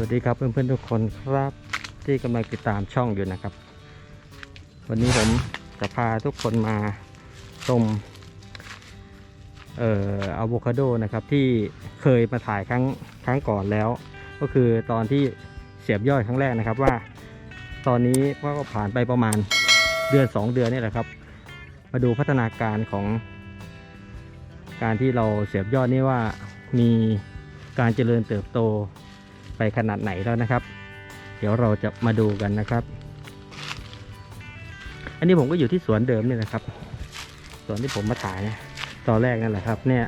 วัสดีครับเพื่อนๆทุกคนครับที่กำลังติดตามช่องอยู่นะครับ วันนี้ผมจะพาทุกคนมาชมเอ่ออะโวคาโดนะครับที่เคยมาถ่ายครั้งครั้งก่อนแล้ว ก็คือตอนที่เสียบยอดครั้งแรกนะครับว่า ตอนนี้ก็ผ่านไปประมาณเดือน 2 เดือนนี่แหละครับ มาดูพัฒนาการของ การที่เราเสียบยอดนี่ว่ามีการเจริญเติบโต ไปขนาดไหนแล้วนะครับ เดี๋ยวเราจะมาดูกันนะครับ อันนี้ผมก็อยู่ที่สวนเดิมนี่แหละครับ สวนที่ผมมาถ่ายเนี่ยตอนแรกนั่นแหละครับ เนี่ย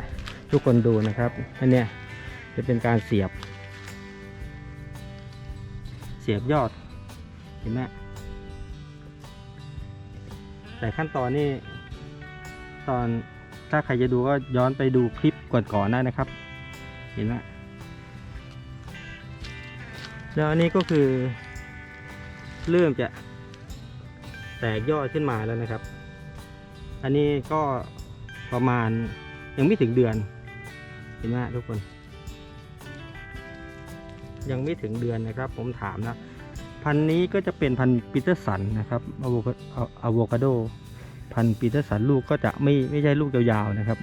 ทุกคนดูนะครับอันเนี้ยจะเป็นการเสียบ เสียบยอดเห็นไหมแต่ขั้นตอนนี้ตอนถ้าใครจะดูก็ย้อนไปดูคลิปก่อนๆได้นะครับ เห็นไหม แล้วอันนี้ก็คือ เริ่มจะแตกยอดขึ้นมาแล้วนะครับ อันนี้ก็ประมาณยังไม่ถึงเดือน เห็นไหมทุกคน ยังไม่ถึงเดือนนะครับ ผมถามนะ พันธุ์นี้ก็จะเป็นพันธุ์ปีเตอร์สันนะครับอะโวคาอะโวคาโด พันธุ์ปีเตอร์สันลูกก็จะไม่ไม่ใช่ลูกยาวๆนะครับ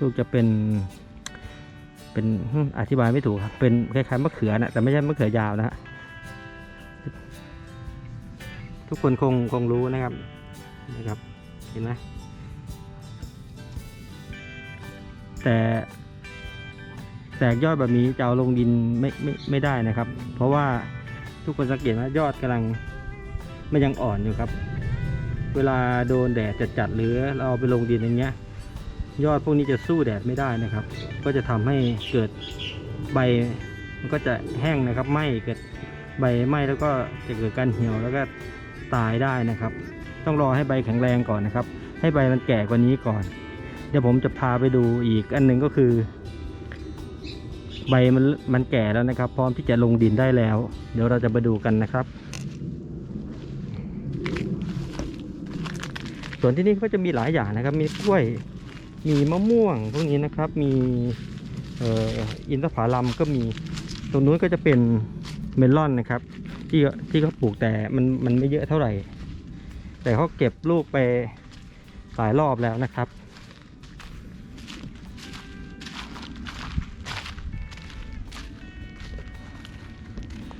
ลูกจะเป็น เป็นอธิบายไม่ถูกครับ เป็นคล้ายๆมะเขือนะแต่ไม่ใช่มะเขือยาวนะฮะทุกคนคงคงรู้นะครับนะครับ เห็นไหมแต่แตกยอดแบบนี้จะเอาลงดินไม่ไม่ไม่ได้นะครับ เพราะว่าทุกคนสังเกตว่ายอดกำลังมันยังอ่อนอยู่ครับ เวลาโดนแดดจัดๆหรือเราเอาไปลงดินอย่างเงี้ย ยอดพวกนี้จะสู้แดดไม่ได้นะครับ ก็จะทำให้เกิดใบมันก็จะแห้งนะครับไหม้เกิดใบไหม้แล้วก็จะเกิดการเหี่ยวแล้วก็ตายได้นะครับ ต้องรอให้ใบแข็งแรงก่อนนะครับ ให้ใบมันแก่กว่านี้ก่อน เดี๋ยวผมจะพาไปดูอีกอันหนึ่งก็คือ ใบมันมันแก่แล้วนะครับ พร้อมที่จะลงดินได้แล้ว เดี๋ยวเราจะมาดูกันนะครับส่วนที่นี่ก็จะมีหลายอย่างนะครับ มีกล้วย มีมะม่วงพวกนี้นะครับ มีเอ่ออินทผลัมก็มี ตรงนู้นก็จะเป็นเมลอนนะครับ ที่ที่เขาปลูกแต่มันมันไม่เยอะเท่าไหร่ แต่เขาเก็บลูกไปหลายรอบแล้วนะครับ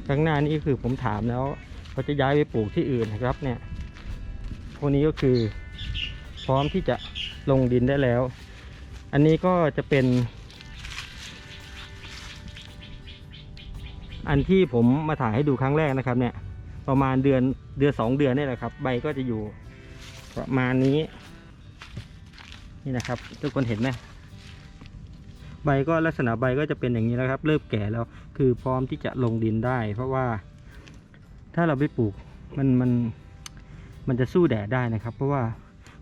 ข้างหน้านี่คือผมถามแล้วเขาจะย้ายไปปลูกที่อื่นนะครับเนี่ย พวกนี้ก็คือพร้อมที่จะ ลงดินได้แล้ว อันนี้ก็จะเป็น อันที่ผมมาถ่ายให้ดูครั้งแรกนะครับ เนี่ย ประมาณเดือนเดือนสองเดือนนี่แหละครับ ใบก็จะอยู่ประมาณนี้ นี่นะครับ ทุกคนเห็นไหมใบก็ลักษณะใบก็จะเป็นอย่างนี้แล้วครับ เริ่มแก่แล้วคือพร้อมที่จะลงดินได้ เพราะว่า ถ้าเราไปปลูกมันมันมันจะสู้แดดได้นะครับ เพราะว่า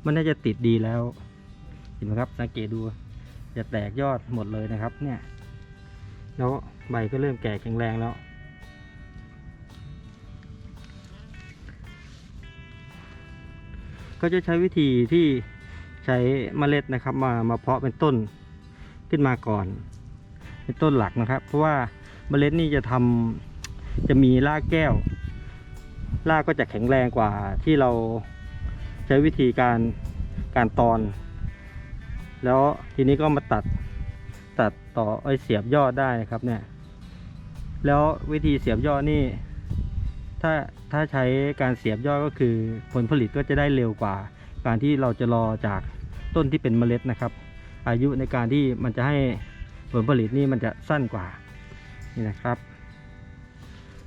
มันน่าจะติดดีแล้ว ห็นไหมครับสังเกตดูจะแตกยอดหมดเลยนะครับ เนี่ย แล้วใบก็เริ่มแก่แข็งแรงแล้ว ก็จะใช้วิธีที่ใช้เมล็ดนะครับ มามาเพาะเป็นต้นขึ้นมาก่อน เป็นต้นหลักนะครับ เพราะว่าเมล็ดนี่จะทำจะมีรากแก้วรากก็จะแข็งแรงกว่าที่เราใช้วิธีการการตอน แล้วทีนี้ก็มาตัดตัดต่อไอยเสียบยอดได้นะครับเนี่ย แล้ววิธีเสียบยอดนี่ ถ้าถ้าใช้การเสียบยอดก็คือผลผลิตก็จะได้เร็วกว่า การที่เราจะรอจากต้นที่เป็นเมล็ดนะครับ อายุในการที่มันจะให้ผลผลิตนี่มันจะสั้นกว่านี่นะครับ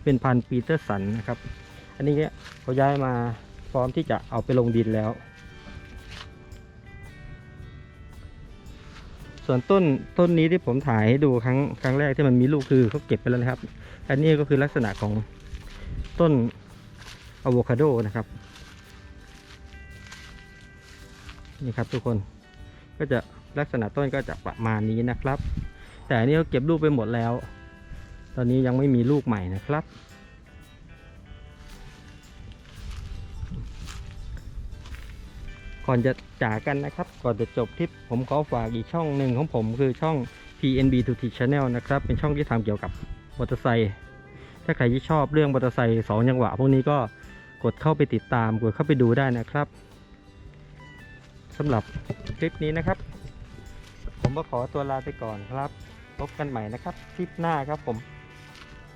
เป็นพันธุ์ปีเตอร์สันนะครับ อันนี้เขาย้ายมาพร้อมที่จะเอาไปลงดินแล้ว ส่วนต้นต้นนี้ที่ผมถ่ายให้ดูครั้งครั้งแรกที่มันมีลูกคือเขาเก็บไปแล้วนะครับ อันนี้ก็คือลักษณะของต้นอะโวคาโดนะครับนี่ครับทุกคนก็จะลักษณะต้นก็จะประมาณนี้นะครับ แต่อันนี้เขาเก็บลูกไปหมดแล้ว ตอนนี้ยังไม่มีลูกใหม่นะครับ ก่อนจะจากกันนะครับ ก่อนจะจบคลิปผมขอฝากอีกช่องหนึ่งของผมคือช่อง PNB to T Channel นะครับ เป็นช่องที่ทำเกี่ยวกับมอเตอร์ไซค์ถ้าใครที่ชอบเรื่องมอเตอร์ไซค์สองจังหวะพวกนี้ก็กดเข้าไปติดตามกดเข้าไปดูได้นะครับสำหรับคลิปนี้นะครับ ผมก็ขอตัวลาไปก่อนครับพบกันใหม่นะครับ คลิปหน้าครับผม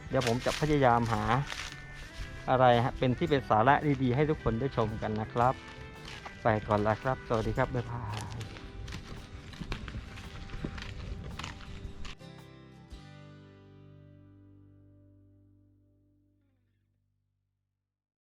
เดี๋ยวผมจะพยายามหาอะไรฮะเป็นที่เป็นสาระดีๆ ให้ทุกคนได้ชมกันนะครับ ไปก่อนละครับ สวัสดีครับ บ๊ายบาย